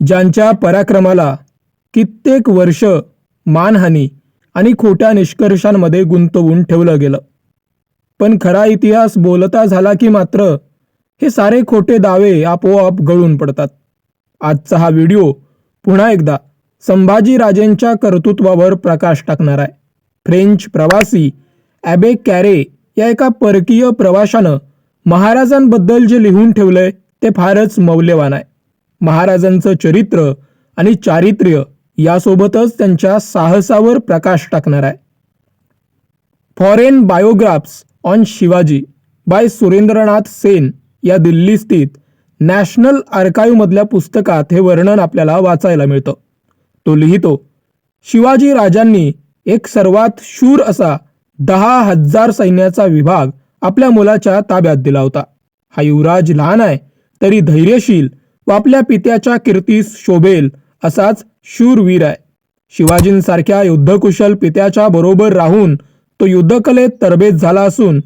ज्यांच्या पराक्रमाला कित्येक वर्ष मानहानी आणि खोट्या निष्कर्षांमध्ये गुंतवून ठेवलं गेलं. पण खरा इतिहास बोलता झाला की मात्र हे सारे खोटे दावे आपोआप गळून पडतात. आजचा हा व्हिडिओ पुन्हा एकदा संभाजीराजेंच्या कर्तृत्वावर प्रकाश टाकणार आहे. फ्रेंच प्रवासी ॲबे कॅरे या एका परकीय प्रवाशानं महाराजांबद्दल जे लिहून ठेवलंय ते फारच मौल्यवान आहे. महाराजांचं चरित्र आणि चारित्र्य यासोबतच त्यांच्या साहसावर प्रकाश टाकणार आहे. Foreign biographs on Shivaji by Surendranath Sen या दिल्ली स्थित नॅशनल आर्काईव्हमधल्या पुस्तकात हे वर्णन आपल्याला वाचायला मिळतं. तो लिहितो शिवाजी राजांनी एक सर्वात शूर असा दहा हजार सैन्याचा विभाग आपल्या मुलाच्या ताब्यात दिला होता. हा युवराज लहान आहे तरी धैर्यशील व आपल्या पित्याच्या कीर्तीस शोभेल असाच शूरवीर आहे. शिवाजींसारख्या युद्धकुशल पित्याच्या बरोबर राहून तो युद्धकलेत तरबेज झाला असून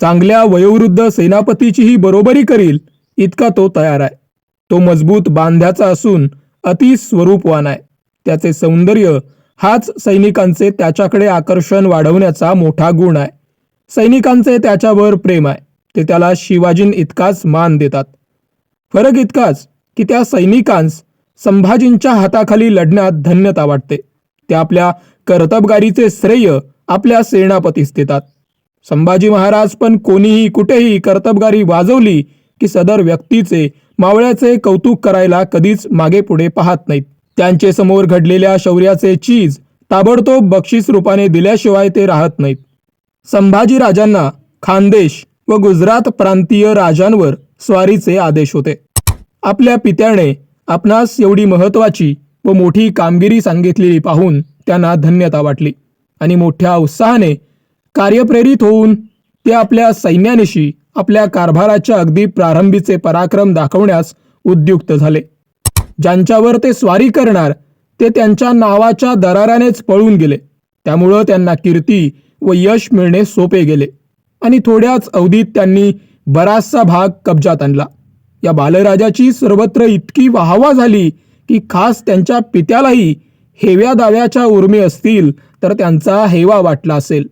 चांगल्या वयोवृद्ध सेनापतीचीही बरोबरी करील इतका तो तयार आहे. तो मजबूत बांध्याचा असून अति स्वरूपवान आहे. त्याचे सौंदर्य हाच सैनिकांचे त्याच्याकडे आकर्षण वाढवण्याचा मोठा गुण आहे. सैनिकांचे त्याच्यावर प्रेम आहे. ते त्याला शिवाजीं इतकाच मान देतात. फरक इतकाच की त्या सैनिकांस संभाजींच्या हाताखाली लढण्यात धन्यता वाटते. ते आपल्या कर्तबगारीचे श्रेय आपल्या सेनापतीस देतात. संभाजी महाराज पण कोणीही कुठेही कर्तबगारी वाजवली की सदर व्यक्तीचे मावळ्याचे कौतुक करायला कधीच मागे पुढे पाहत नाहीत. त्यांचे समोर घडलेल्या शौर्याचे चीज ताबडतोब बक्षीस रूपाने दिल्याशिवाय ते राहत नाहीत. संभाजी राजांना खानदेश व गुजरात प्रांतीय राजांवर स्वारीचे आदेश होते. आपल्या पित्याने आपणास एवढी महत्वाची व मोठी कामगिरी सांगितलेली पाहून त्यांना धन्यता वाटली आणि मोठ्या उत्साहाने कार्यप्रेरित होऊन ते आपल्या सैन्यानिशी आपल्या कारभाराच्या अगदी प्रारंभीचे पराक्रम दाखवण्यास उद्युक्त झाले. ज्यांच्यावर ते स्वारी करणार ते त्यांच्या नावाच्या दरारानेच पळून गेले. त्यामुळं त्यांना कीर्ती व यश मिळणे सोपे गेले आणि थोड्याच अवधीत त्यांनी बराचसा भाग कब्जात आणला. या बालराजाची सर्वत्र इतकी वाहवा झाली की खास त्यांच्या पित्यालाही हेव्या दाव्याच्या उर्मी असतील तर त्यांचा हेवा वाटला असेल.